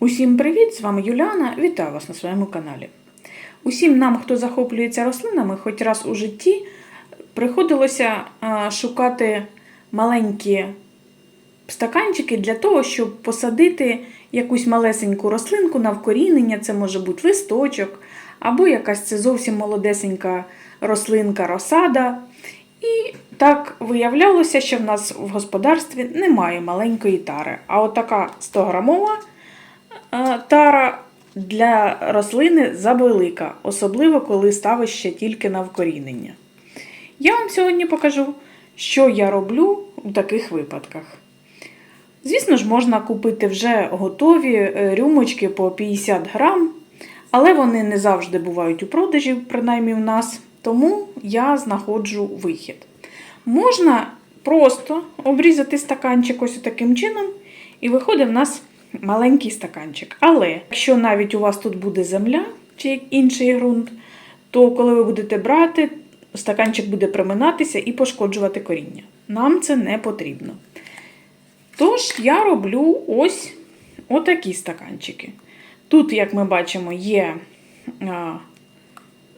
Усім привіт! З вами Юліана. Вітаю вас на своєму каналі. Усім нам, хто захоплюється рослинами, хоч раз у житті приходилося шукати маленькі стаканчики для того, щоб посадити якусь малесеньку рослинку на вкорінення. Це може бути листочок, або якась це зовсім молодесенька рослинка, розсада. І так виявлялося, що в нас в господарстві немає маленької тари. А отака 100-грамова е, тара для рослини завелика, особливо коли ставиш ще тільки на вкорінення. Я вам сьогодні покажу, що я роблю у таких випадках. Звісно ж, можна купити вже готові е, рюмочки по 50 грам, але вони не завжди бувають у продажі, принаймні в нас, тому я знаходжу вихід. Можна просто обрізати стаканчик ось таким чином, і виходить в нас маленький стаканчик. Але якщо навіть у вас тут буде земля чи інший ґрунт, то коли ви будете брати, стаканчик буде приминатися і пошкоджувати коріння. Нам це не потрібно. Тож я роблю ось отакі стаканчики. Тут, як ми бачимо, є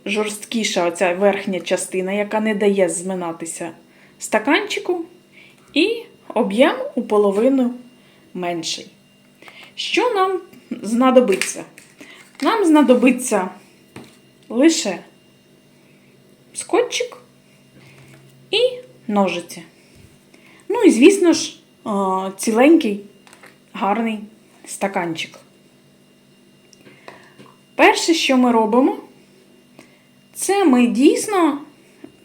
жорсткіша оця верхня частина, яка не дає зминатися стаканчику, і об'єм у половину менший. Що нам знадобиться? Нам знадобиться лише скотчик і ножиці. Ну і, звісно ж, ціленький гарний стаканчик. Перше, що ми робимо, це ми дійсно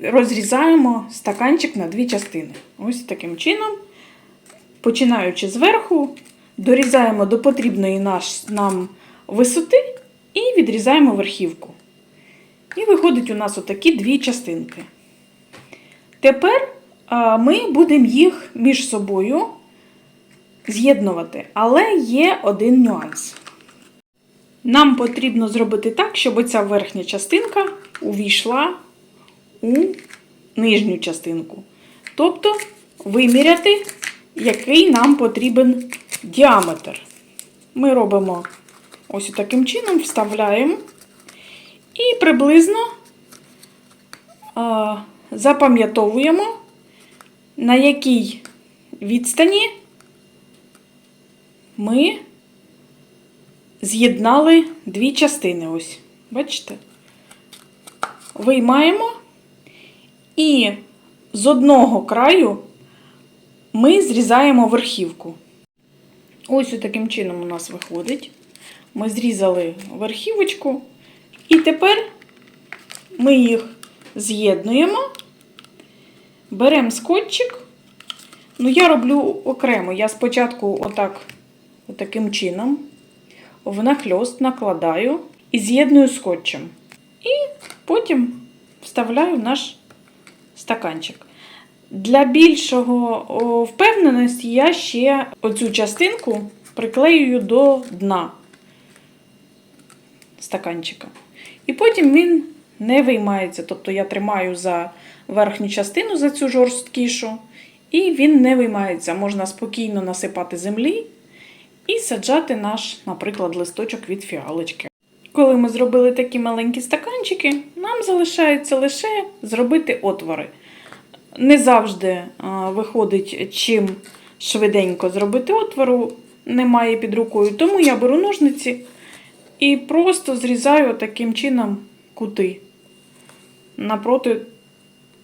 розрізаємо стаканчик на дві частини. Ось таким чином, починаючи зверху, дорізаємо до потрібної наш, нам висоти і відрізаємо верхівку. І виходить у нас отакі дві частинки. Тепер ми будемо їх між собою з'єднувати, але є один нюанс. Нам потрібно зробити так, щоб ця верхня частинка увійшла у нижню частинку. Тобто виміряти, який нам потрібен діаметр. Ми робимо ось таким чином, вставляємо і приблизно запам'ятовуємо, на якій відстані ми з'єднали дві частини. Ось, бачите? Виймаємо, і з одного краю ми зрізаємо верхівку. Ось таким чином у нас виходить. Ми зрізали верхівочку, і тепер ми їх з'єднуємо, беремо скотчик. Ну, я роблю окремо. Я спочатку отак, отаким чином внахльост накладаю і з'єдную скотчем. І потім вставляю в наш стаканчик. Для більшого впевненості я ще оцю частинку приклеюю до дна стаканчика. І потім він не виймається. Тобто я тримаю за верхню частину, за цю жорсткішу, і він не виймається. Можна спокійно насипати землі і саджати наш, наприклад, листочок від фіалочки. Коли ми зробили такі маленькі стаканчики, нам залишається лише зробити отвори. Не завжди виходить, чим швиденько зробити отвору, немає під рукою. Тому я беру ножниці і просто зрізаю таким чином кути напроти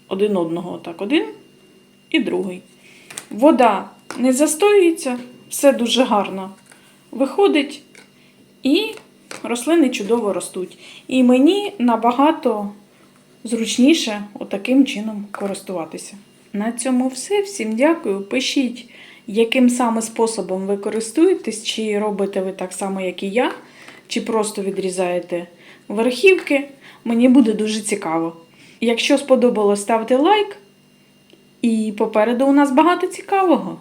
один одного. Так, один і другий. Вода не застоюється, все дуже гарно виходить, і рослини чудово ростуть. І мені набагато зручніше отаким чином користуватися. На цьому все. Всім дякую. Пишіть, яким саме способом ви користуєтесь, чи робите ви так само, як і я, чи просто відрізаєте верхівки. Мені буде дуже цікаво. Якщо сподобалось, ставте лайк. І попереду у нас багато цікавого.